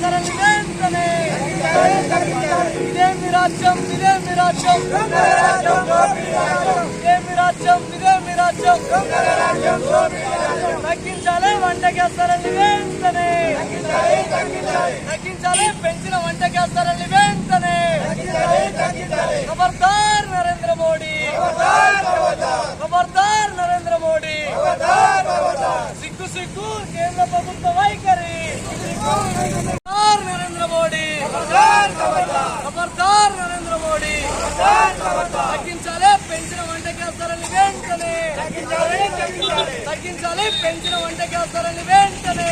ధరలు వెంటనే ఇదేమి రాజ్యం ఇదేమి రాజ్యం ఇదేమి రాజ్యం ఇదేమి రాజ్యం తగ్గించాలి వంట గ్యాస్ వెంటనే తగ్గించాలి పెంచిన వంట గ్యాస్ వెంటనే ఖబర్దార్ నరేంద్ర మోడీ. ఖబర్దార్ నరేంద్ర మోడీ సిగ్గు సిగ్గు కేంద్ర ప్రభుత్వ వైఖరి ఖబర్దార్ నరేంద్ర మోడీ ఖబర్దార్ నరేంద్ర మోడీ తగ్గించాలి పెంచిన వంట గ్యాస్ వెంటనే. తగ్గించాలి పెంచిన వంట గ్యాస్ వెంటనే.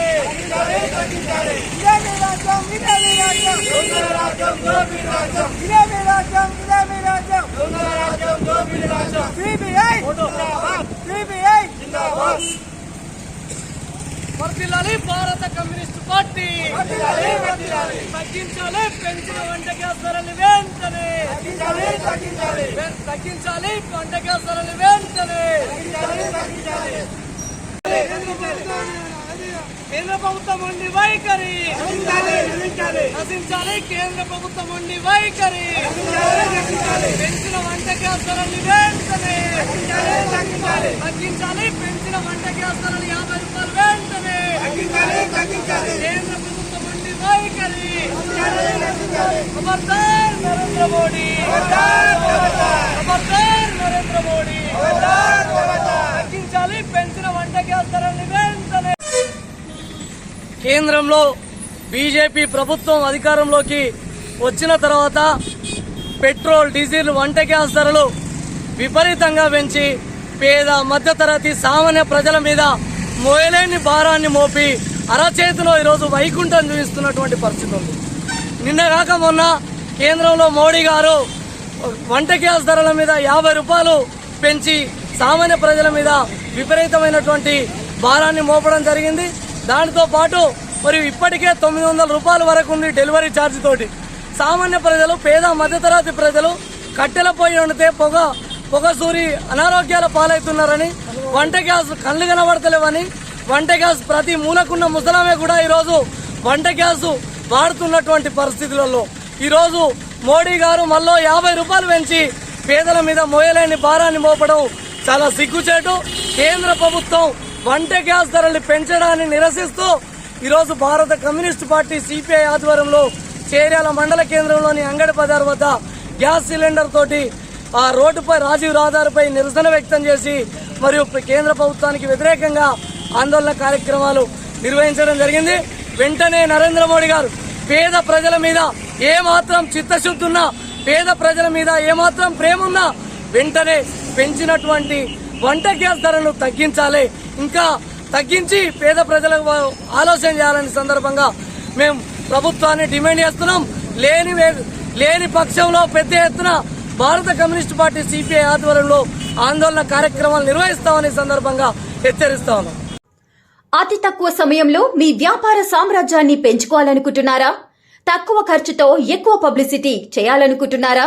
రాజ్యం సిబిఐ సిబిఐ వర్ధిల్లాలి. భారత కమ్యూనిస్ట్ పార్టీ తగ్గించాలి పెంచిన వంట గ్యాస్ ధరలు వెంటనే. తగ్గించాలి వంట గ్యాస్ ధరలు వెంటనే. కేంద్ర ప్రభుత్వం ఉండి వైఖరి. నశించాలి కేంద్ర ప్రభుత్వం ఉండి వైఖరి. పెంచిన వంట గ్యాస్ ధరలు వెంటనే. తగ్గించాలి పెంచిన వంట గ్యాస్ ధరలు యాభై రూపాయలు వెంటనే కేంద్ర ప్రభుత్వం ఉండి వైఖరి ఖబర్దార్ నరేంద్ర మోడీ ఖబర్దార్ నరేంద్ర మోడీ తగ్గించాలి పెంచిన వంట గ్యాస్ ధరలు వెంటనే కేంద్రంలో బీజేపీ ప్రభుత్వం అధికారంలోకి వచ్చిన తర్వాత పెట్రోల్ డీజిల్ వంట గ్యాస్ ధరలు విపరీతంగా పెంచి పేద మధ్యతరగతి సామాన్య ప్రజల మీద మోయలేని భారాన్ని మోపి అరచేతిలో ఈరోజు వైకుంఠం చూపిస్తున్నటువంటి పరిస్థితి ఉంది. నిన్న కాక మొన్న కేంద్రంలో మోడీ గారు వంట గ్యాస్ ధరల మీద యాభై రూపాయలు పెంచి సామాన్య ప్రజల మీద విపరీతమైనటువంటి భారాన్ని మోపడం జరిగింది. దానితో పాటు మరి ఇప్పటికే తొమ్మిది వందల రూపాయల వరకు ఉంది డెలివరీ ఛార్జ్ తోటి. సామాన్య ప్రజలు పేద మధ్యతరగతి ప్రజలు కట్టెల పొయ్యి వండితే పొగ పొగ సూరి అనారోగ్యాల పాలవుతున్నారని వంట గ్యాస్ కళ్ళు కనబడతలేవని వంట గ్యాస్ ప్రతి మూలకున్న ముసలామే కూడా ఈరోజు వంట గ్యాస్ వాడుతున్నటువంటి పరిస్థితులలో. ఈరోజు మోడీ గారు మళ్ళీ యాభై రూపాయలు పెంచి పేదల మీద మోయలేని భారాన్ని మోపడం చాలా సిగ్గుచేటు. కేంద్ర ప్రభుత్వం వంట గ్యాస్ ధరలు పెంచడాన్ని నిరసిస్తూ ఈరోజు భారత కమ్యూనిస్ట్ పార్టీ సిపిఐ ఆధ్వర్యంలో చేర్యాల మండల కేంద్రంలోని అంగడి బజార్ వద్ద గ్యాస్ సిలిండర్ తోటి ఆ రోడ్డుపై రాజీవ్ రహదారిపై నిరసన వ్యక్తం చేసి మరియు కేంద్ర ప్రభుత్వానికి వ్యతిరేకంగా ఆందోళన కార్యక్రమాలు నిర్వహించడం జరిగింది. వెంటనే నరేంద్ర మోడీ గారు పేద ప్రజల మీద ఏమాత్రం చిత్తశుద్ధి ఉన్నా పేద ప్రజల మీద ఏమాత్రం ప్రేమ ఉన్నా వెంటనే పెంచినటువంటి వంట గ్యాస్ ధరలు తగ్గించాలి. ఇంకా తగ్గించి పేద ప్రజలకు ఆలోచన చేయాలని సందర్భంగా మేము ప్రభుత్వాన్ని డిమాండ్ చేస్తున్నాం. లేని లేని పక్షంలో పెద్ద ఎత్తున భారత కమ్యూనిస్ట్ పార్టీ సిపిఐ ఆధ్వర్యంలో ఆందోళన కార్యక్రమాలు నిర్వహిస్తామని సందర్భంగా హెచ్చరిస్తా ఉన్నాం. అతి తక్కువ సమయంలో మీ వ్యాపార సామ్రాజ్యాన్ని పెంచుకోవాలనుకుంటున్నారా? తక్కువ ఖర్చుతో ఎక్కువ పబ్లిసిటీ చేయాలనుకుంటున్నారా?